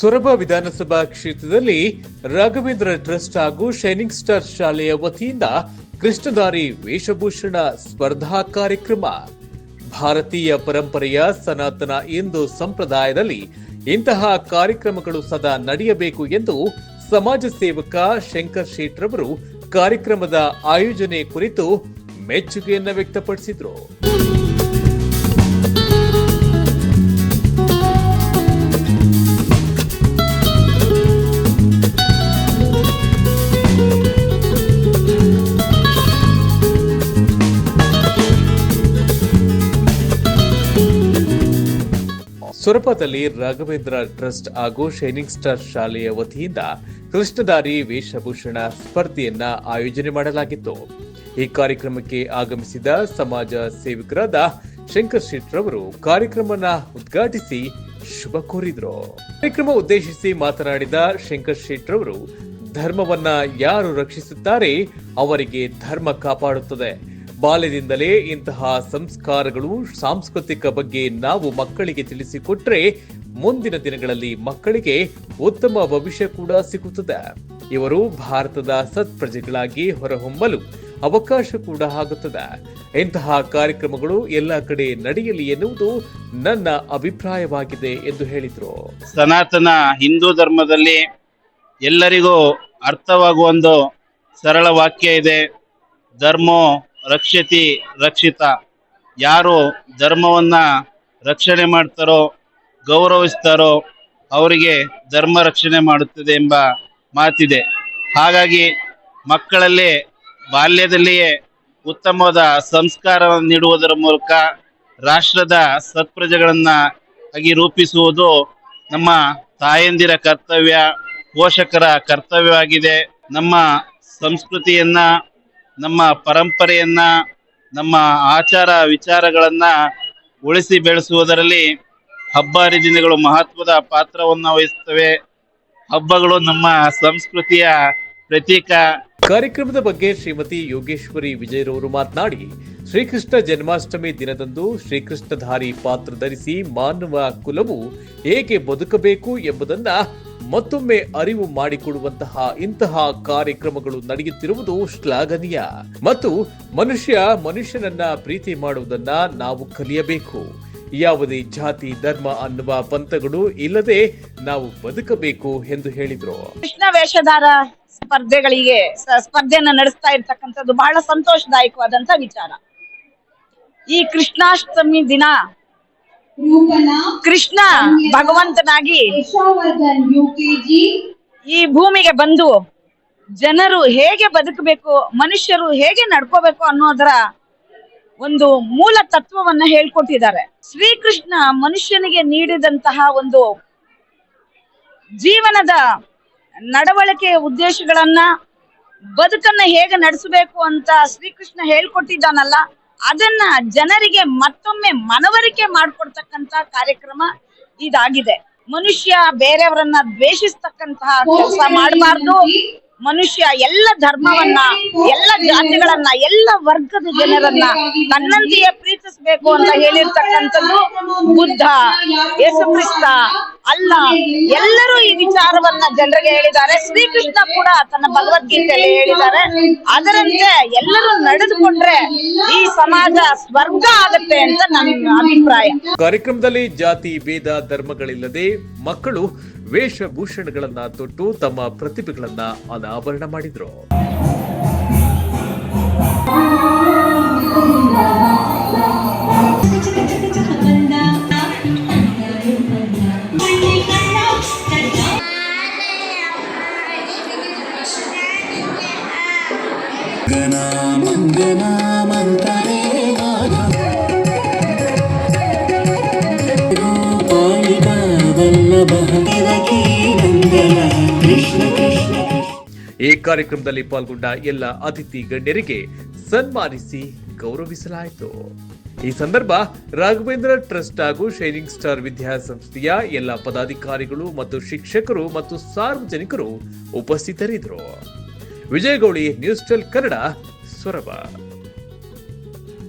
ಸೊರಬ ವಿಧಾನಸಭಾ ಕ್ಷೇತ್ರದಲ್ಲಿ ರಾಘವೇಂದ್ರ ಟ್ರಸ್ಟ್ ಹಾಗೂ ಶೈನಿಂಗ್ ಸ್ಟಾರ್ ಶಾಲೆಯ ವತಿಯಿಂದ ಕೃಷ್ಣಧಾರಿ ವೇಷಭೂಷಣ ಸ್ಪರ್ಧಾ ಕಾರ್ಯಕ್ರಮ. ಭಾರತೀಯ ಪರಂಪರೆಯ ಸನಾತನ ಹಿಂದೂ ಸಂಪ್ರದಾಯದಲ್ಲಿ ಇಂತಹ ಕಾರ್ಯಕ್ರಮಗಳು ಸದಾ ನಡೆಯಬೇಕು ಎಂದು ಸಮಾಜ ಸೇವಕ ಶಂಕರ್ ಶೇಟ್ರವರು ಕಾರ್ಯಕ್ರಮದ ಆಯೋಜನೆ ಕುರಿತು ಮೆಚ್ಚುಗೆಯನ್ನು ವ್ಯಕ್ತಪಡಿಸಿದರು. ಸೊರಬದಲ್ಲಿ ರಾಘವೇಂದ್ರ ಟ್ರಸ್ಟ್ ಹಾಗೂ ಶೈನಿಂಗ್ ಸ್ಟಾರ್ ಶಾಲೆಯ ವತಿಯಿಂದ ಕೃಷ್ಣಧಾರಿ ವೇಷಭೂಷಣ ಸ್ಪರ್ಧೆಯನ್ನ ಆಯೋಜನೆ ಮಾಡಲಾಗಿತ್ತು. ಈ ಕಾರ್ಯಕ್ರಮಕ್ಕೆ ಆಗಮಿಸಿದ ಸಮಾಜ ಸೇವಕರಾದ ಶಂಕರ್ ಶೆಟ್ರವರು ಕಾರ್ಯಕ್ರಮನ ಉದ್ಘಾಟಿಸಿ ಶುಭ ಕೋರಿದ್ರು. ಕಾರ್ಯಕ್ರಮ ಉದ್ದೇಶಿಸಿ ಮಾತನಾಡಿದ ಶಂಕರ್ ಶೆಟ್ರವರು ಧರ್ಮವನ್ನ ಯಾರು ರಕ್ಷಿಸುತ್ತಾರೆ ಅವರಿಗೆ ಧರ್ಮ ಕಾಪಾಡುತ್ತದೆ. ಬಾಲ್ಯದಿಂದಲೇ ಇಂತಹ ಸಂಸ್ಕಾರಗಳು ಸಾಂಸ್ಕೃತಿಕ ಬಗ್ಗೆ ನಾವು ಮಕ್ಕಳಿಗೆ ತಿಳಿಸಿಕೊಟ್ರೆ ಮುಂದಿನ ದಿನಗಳಲ್ಲಿ ಮಕ್ಕಳಿಗೆ ಉತ್ತಮ ಭವಿಷ್ಯ ಕೂಡ ಸಿಗುತ್ತದೆ. ಇವರು ಭಾರತದ ಸತ್ಪ್ರಜೆಗಳಾಗಿ ಹೊರಹೊಮ್ಮಲು ಅವಕಾಶ ಕೂಡ ಆಗುತ್ತದೆ. ಇಂತಹ ಕಾರ್ಯಕ್ರಮಗಳು ಎಲ್ಲ ಕಡೆ ನಡೆಯಲಿ ಎನ್ನುವುದು ನನ್ನ ಅಭಿಪ್ರಾಯವಾಗಿದೆ ಎಂದು ಹೇಳಿದರು. ಸನಾತನ ಹಿಂದೂ ಧರ್ಮದಲ್ಲಿ ಎಲ್ಲರಿಗೂ ಅರ್ಥವಾಗುವ ಒಂದು ಸರಳ ವಾಕ್ಯ ಇದೆ. ಧರ್ಮೋ ರಕ್ಷತಿ, ರಕ್ಷಿತ. ಯಾರು ಧರ್ಮವನ್ನ ರಕ್ಷಣೆ ಮಾಡ್ತಾರೋ, ಗೌರವಿಸ್ತಾರೋ, ಅವರಿಗೆ ಧರ್ಮ ರಕ್ಷಣೆ ಮಾಡುತ್ತದೆ ಎಂಬ ಮಾತಿದೆ. ಹಾಗಾಗಿ ಮಕ್ಕಳಲ್ಲಿ ಬಾಲ್ಯದಲ್ಲಿಯೇ ಉತ್ತಮವಾದ ಸಂಸ್ಕಾರವನ್ನು ನೀಡುವುದರ ಮೂಲಕ ರಾಷ್ಟ್ರದ ಸತ್ಪ್ರಜೆಗಳನ್ನ ಆಗಿ ರೂಪಿಸುವುದು ನಮ್ಮ ತಾಯಂದಿರ ಕರ್ತವ್ಯ, ಪೋಷಕರ ಕರ್ತವ್ಯವಾಗಿದೆ. ನಮ್ಮ ಸಂಸ್ಕೃತಿಯನ್ನ ನಮ್ಮ ಪರಂಪರೆಯನ್ನ, ನಮ್ಮ ಆಚಾರ ವಿಚಾರಗಳನ್ನ ಉಳಿಸಿ ಬೆಳೆಸುವುದರಲ್ಲಿ ಹಬ್ಬ ಹರಿದಿನಗಳು ಮಹತ್ವದ ಪಾತ್ರವನ್ನು ವಹಿಸುತ್ತವೆ. ಹಬ್ಬಗಳು ನಮ್ಮ ಸಂಸ್ಕೃತಿಯ ಪ್ರತೀಕ. ಕಾರ್ಯಕ್ರಮದ ಬಗ್ಗೆ ಶ್ರೀಮತಿ ಯೋಗೇಶ್ವರಿ ವಿಜಯರವರು ಮಾತನಾಡಿ, ಶ್ರೀಕೃಷ್ಣ ಜನ್ಮಾಷ್ಟಮಿ ದಿನದಂದು ಶ್ರೀಕೃಷ್ಣಧಾರಿ ಪಾತ್ರ ಧರಿಸಿ ಮಾನವ ಕುಲವು ಹೇಗೆ ಬದುಕಬೇಕು ಎಂಬುದನ್ನ ಮತ್ತೊಮ್ಮೆ ಅರಿವು ಮಾಡಿಕೊಡುವಂತಹ ಇಂತಹ ಕಾರ್ಯಕ್ರಮಗಳು ನಡೆಯುತ್ತಿರುವುದು ಶ್ಲಾಘನೀಯ. ಮತ್ತು ಮನುಷ್ಯ ಮನುಷ್ಯನನ್ನ ಪ್ರೀತಿ ಮಾಡುವುದನ್ನ ನಾವು ಕಲಿಯಬೇಕು. ಯಾವುದೇ ಜಾತಿ, ಧರ್ಮ ಅನ್ನುವ ಪಂಥಗಳು ಇಲ್ಲದೆ ನಾವು ಬದುಕಬೇಕು ಎಂದು ಹೇಳಿದ್ರು. ಕೃಷ್ಣ ವೇಷಧಾರ ಸ್ಪರ್ಧೆಗಳಿಗೆ ಸ್ಪರ್ಧೆಯನ್ನ ನಡೆಸ್ತಾ ಇರ್ತಕ್ಕಂಥದ್ದು ಬಹಳ ಸಂತೋಷದಾಯಕವಾದಂತ ವಿಚಾರ. ಈ ಕೃಷ್ಣಾಷ್ಟಮಿ ದಿನ ಕೃಷ್ಣ ಭಗವಂತನಾಗಿ ಈ ಭೂಮಿಗೆ ಬಂದು ಜನರು ಹೇಗೆ ಬದುಕಬೇಕು ಮನುಷ್ಯರು ಹೇಗೆ ನಡ್ಕೋಬೇಕು ಅನ್ನೋದರ ಒಂದು ಮೂಲ ತತ್ವವನ್ನ ಹೇಳ್ಕೊಟ್ಟಿದ್ದಾರೆ. ಶ್ರೀಕೃಷ್ಣ ಮನುಷ್ಯನಿಗೆ ನೀಡಿದಂತಹ ಒಂದು ಜೀವನದ ನಡವಳಿಕೆಯ ಉದ್ದೇಶಗಳನ್ನ ಬದುಕನ್ನ ಹೇಗೆ ನಡೆಸಬೇಕು ಅಂತ ಶ್ರೀಕೃಷ್ಣ ಹೇಳ್ಕೊಟ್ಟಿದ್ದಾನಲ್ಲ ಅದನ್ನ ಜನರಿಗೆ ಮತ್ತೊಮ್ಮೆ ಮನವರಿಕೆ ಮಾಡ್ಕೊಡ್ತಕ್ಕಂತ ಕಾರ್ಯಕ್ರಮ ಇದಾಗಿದೆ. ಮನುಷ್ಯ ಬೇರೆಯವರನ್ನ ದ್ವೇಷಿಸ್ತಕ್ಕಂತಹ ಕೆಲಸ ಮಾಡಬಾರ್ದು. ಮನುಷ್ಯ ಎಲ್ಲ ಧರ್ಮವನ್ನ ಎಲ್ಲ ಜಾತಿಗಳನ್ನ ಎಲ್ಲ ವರ್ಗದ ಜನರನ್ನ ತನ್ನಂತೆಯೇ ಪ್ರೀತಿಸಬೇಕು ಅಂತ ಹೇಳಿರ್ತಕ್ಕಂಥದ್ದು ಬುದ್ಧ ಯೇಸುಕ್ರಿಸ್ತ ಅಲ್ಲ ಎಲ್ಲರೂ ಈ ವಿಚಾರವನ್ನ ಜನರಿಗೆ ಹೇಳಿದ್ದಾರೆ. ಶ್ರೀಕೃಷ್ಣ ಕೂಡ ತನ್ನ ಭಗವದ್ಗೀತೆಯಲ್ಲಿ ಹೇಳಿದ್ದಾರೆ. ಅದರಂತೆ ಎಲ್ಲರೂ ನಡೆದುಕೊಂಡ್ರೆ ಈ ಸಮಾಜ ಸ್ವರ್ಗ ಆಗತ್ತೆ ಅಂತ ನನ್ನ ಅಭಿಪ್ರಾಯ. ಕಾರ್ಯಕ್ರಮದಲ್ಲಿ ಜಾತಿ ಭೇದ ಧರ್ಮಗಳಿಲ್ಲದೆ ಮಕ್ಕಳು ವೇಷಭೂಷಣಗಳನ್ನ ತೊಟ್ಟು ತಮ್ಮ ಪ್ರತಿಭೆಗಳನ್ನ ಅನಾವರಣ ಮಾಡಿದ್ರು. ಈ ಕಾರ್ಯಕ್ರಮದಲ್ಲಿ ಪಾಲ್ಗೊಂಡ ಎಲ್ಲ ಅತಿಥಿ ಗಣ್ಯರಿಗೆ ಸನ್ಮಾನಿಸಿ ಗೌರವಿಸಲಾಯಿತು. ಈ ಸಂದರ್ಭ ರಾಘವೇಂದ್ರ ಟ್ರಸ್ಟ್ ಹಾಗೂ ಶೈನಿಂಗ್ ಸ್ಟಾರ್ ವಿದ್ಯಾಸಂಸ್ಥೆಯ ಎಲ್ಲ ಪದಾಧಿಕಾರಿಗಳು ಮತ್ತು ಶಿಕ್ಷಕರು ಮತ್ತು ಸಾರ್ವಜನಿಕರು ಉಪಸ್ಥಿತರಿದ್ದರು. Vijayagowli news tell Kannada Soraba.